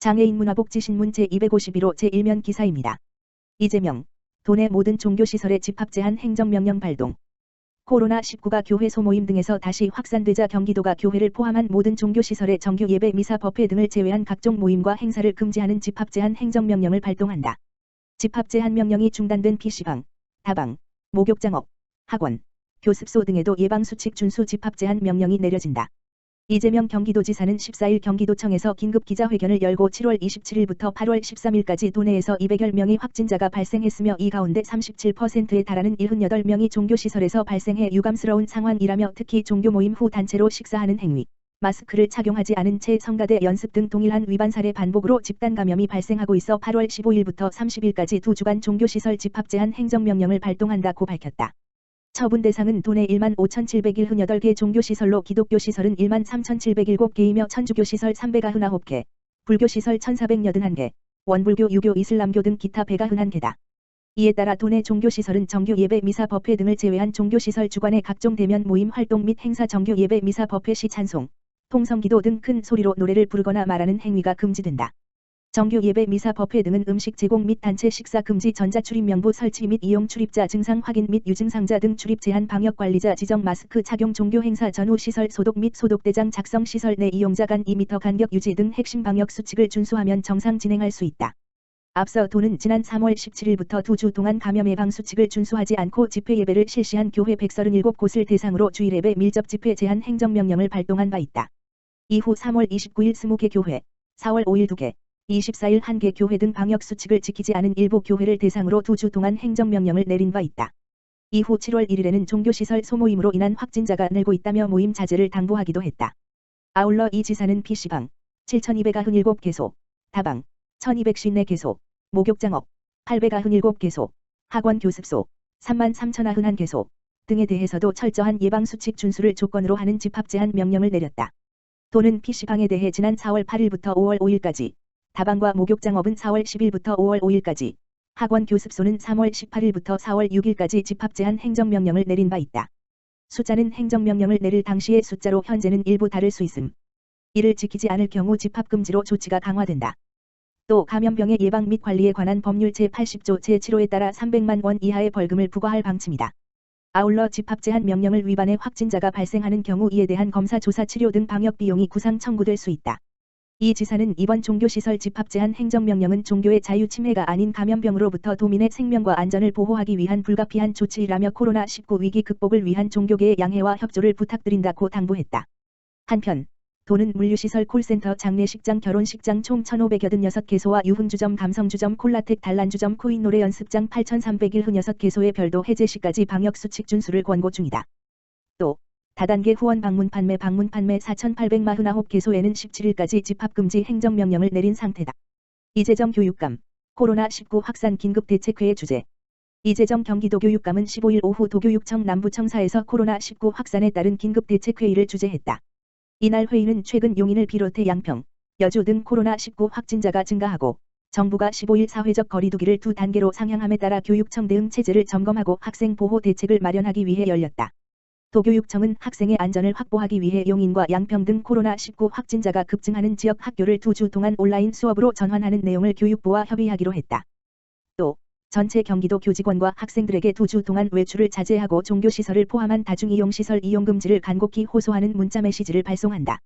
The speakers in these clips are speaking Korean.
장애인 문화복지신문 제251호 제1면 기사입니다. 이재명, 도내 모든 종교시설에 집합 제한 행정명령 발동. 코로나19가 교회 소모임 등에서 다시 확산되자 경기도가 교회를 포함한 모든 종교시설의 정규 예배, 미사, 법회 등을 제외한 각종 모임과 행사를 금지하는 집합 제한 행정명령을 발동한다. 집합 제한 명령이 중단된 PC방, 다방, 목욕장업, 학원, 교습소 등에도 예방수칙 준수 집합 제한 명령이 내려진다. 이재명 경기도지사는 14일 경기도청에서 긴급 기자회견을 열고 7월 27일부터 8월 13일까지 도내에서 200여 명의 확진자가 발생했으며 이 가운데 37%에 달하는 78명이 종교시설에서 발생해 유감스러운 상황이라며 특히 종교 모임 후 단체로 식사하는 행위, 마스크를 착용하지 않은 채 성가대 연습 등 동일한 위반 사례 반복으로 집단 감염이 발생하고 있어 8월 15일부터 30일까지 두 주간 종교시설 집합 제한 행정명령을 발동한다고 밝혔다. 처분 대상은 도내 1만 5,778개 종교시설로 기독교시설은 1만 3,707개이며 천주교시설 399개, 불교시설 1,481개, 원불교, 유교, 이슬람교 등 기타 191개다. 이에 따라 도내 종교시설은 정규 예배, 미사, 법회 등을 제외한 종교시설 주관의 각종 대면 모임 활동 및 행사 정규 예배, 미사, 법회 시 찬송, 통성기도 등 큰 소리로 노래를 부르거나 말하는 행위가 금지된다. 정규 예배 미사 법회 등은 음식 제공 및 단체 식사 금지 전자 출입 명부 설치 및 이용 출입자 증상 확인 및 유증상자 등 출입 제한 방역 관리자 지정 마스크 착용 종교 행사 전후 시설 소독 및 소독대장 작성 시설 내 이용자 간 2m 간격 유지 등 핵심 방역 수칙을 준수하면 정상 진행할 수 있다. 앞서 도는 지난 3월 17일부터 두 주 동안 감염 예방 수칙을 준수하지 않고 집회 예배를 실시한 교회 137곳을 대상으로 주일 예배 밀접 집회 제한 행정명령을 발동한 바 있다. 이후 3월 29일 20개 교회, 4월 5일 2개, 24일 한 개 교회 등 방역 수칙을 지키지 않은 일부 교회를 대상으로 두 주 동안 행정명령을 내린 바 있다. 이후 7월 1일에는 종교시설 소모임으로 인한 확진자가 늘고 있다며 모임 자제를 당부하기도 했다. 아울러 이 지사는 PC방 7,297개소, 다방 1,254개소, 목욕장업 897개소, 학원 교습소 33,091개소 등에 대해서도 철저한 예방수칙 준수를 조건으로 하는 집합 제한 명령을 내렸다. 도는 PC방에 대해 지난 4월 8일부터 5월 5일까지 다방과 목욕장업은 4월 10일부터 5월 5일까지, 학원 교습소는 3월 18일부터 4월 6일까지 집합 제한 행정명령을 내린 바 있다. 숫자는 행정명령을 내릴 당시의 숫자로 현재는 일부 다를 수 있음. 이를 지키지 않을 경우 집합금지로 조치가 강화된다. 또 감염병의 예방 및 관리에 관한 법률 제80조 제7호에 따라 300만 원 이하의 벌금을 부과할 방침이다. 아울러 집합 제한 명령을 위반해 확진자가 발생하는 경우 이에 대한 검사 조사 치료 등 방역 비용이 구상 청구될 수 있다. 이 지사는 이번 종교시설 집합 제한 행정명령은 종교의 자유 침해가 아닌 감염병으로부터 도민의 생명과 안전을 보호하기 위한 불가피한 조치라며 코로나19 위기 극복을 위한 종교계의 양해와 협조를 부탁드린다고 당부했다. 한편 도는 물류시설 콜센터 장례식장 결혼식장 총 1586개소와 유흥주점 감성주점 콜라텍 단란주점 코인노래 연습장 8301흔6개소의 별도 해제 시까지 방역수칙 준수를 권고 중이다. 또 다단계 후원 방문 판매 방문 판매 4,849개소에는 17일까지 집합금지 행정명령을 내린 상태다. 이재정 교육감 코로나19 확산 긴급대책회의 주재 이재정 경기도 교육감은 15일 오후 도교육청 남부청사에서 코로나19 확산에 따른 긴급대책회의를 주재했다. 이날 회의는 최근 용인을 비롯해 양평, 여주 등 코로나19 확진자가 증가하고 정부가 15일 사회적 거리두기를 두 단계로 상향함에 따라 교육청 대응 체제를 점검하고 학생 보호 대책을 마련하기 위해 열렸다. 도교육청은 학생의 안전을 확보하기 위해 용인과 양평 등 코로나19 확진자가 급증하는 지역 학교를 두 주 동안 온라인 수업으로 전환하는 내용을 교육부와 협의하기로 했다. 또 전체 경기도 교직원과 학생들에게 두 주 동안 외출을 자제하고 종교시설을 포함한 다중이용시설 이용금지를 간곡히 호소하는 문자 메시지를 발송한다.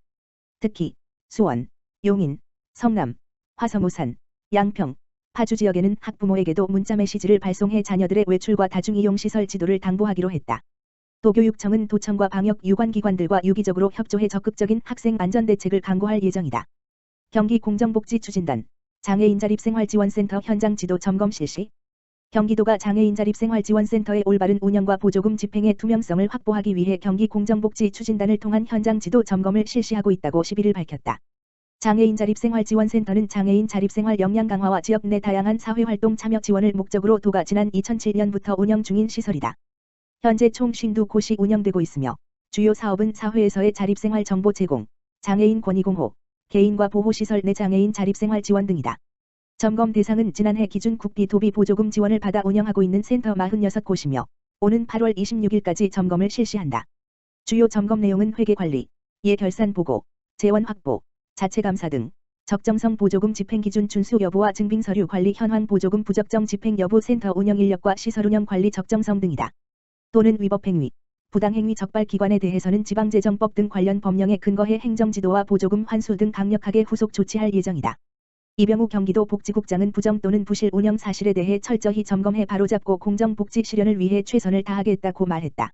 특히 수원, 용인, 성남, 화성우산, 양평, 파주 지역에는 학부모에게도 문자 메시지를 발송해 자녀들의 외출과 다중이용시설 지도를 당부하기로 했다. 도교육청은 도청과 방역 유관기관들과 유기적으로 협조해 적극적인 학생 안전 대책을 강구할 예정이다. 경기 공정복지 추진단 장애인 자립 생활지원센터 현장 지도 점검 실시 경기도가 장애인 자립 생활지원센터의 올바른 운영과 보조금 집행의 투명성을 확보하기 위해 경기 공정복지 추진단을 통한 현장 지도 점검을 실시하고 있다고 11일 밝혔다. 장애인 자립생활지원센터는 장애인 자립생활 역량 강화와 지역 내 다양한 사회활동 참여 지원을 목적으로 도가 지난 2007년부터 운영 중인 시설이다. 현재 총 52곳이 운영되고 있으며 주요 사업은 사회에서의 자립생활 정보 제공, 장애인 권익공호, 개인과 보호시설 내 장애인 자립생활 지원 등이다. 점검 대상은 지난해 기준 국비 도비 보조금 지원을 받아 운영하고 있는 센터 46곳이며 오는 8월 26일까지 점검을 실시한다. 주요 점검 내용은 회계 관리, 예결산 보고, 재원 확보, 자체 감사 등 적정성 보조금 집행 기준 준수 여부와 증빙 서류 관리 현황 보조금 부적정 집행 여부 센터 운영 인력과 시설 운영 관리 적정성 등이다. 또는 위법 행위, 부당행위 적발 기관에 대해서는 지방재정법 등 관련 법령에 근거해 행정지도와 보조금 환수 등 강력하게 후속 조치할 예정이다. 이병우 경기도 복지국장은 부정 또는 부실 운영 사실에 대해 철저히 점검해 바로잡고 공정복지 실현을 위해 최선을 다하겠다고 말했다.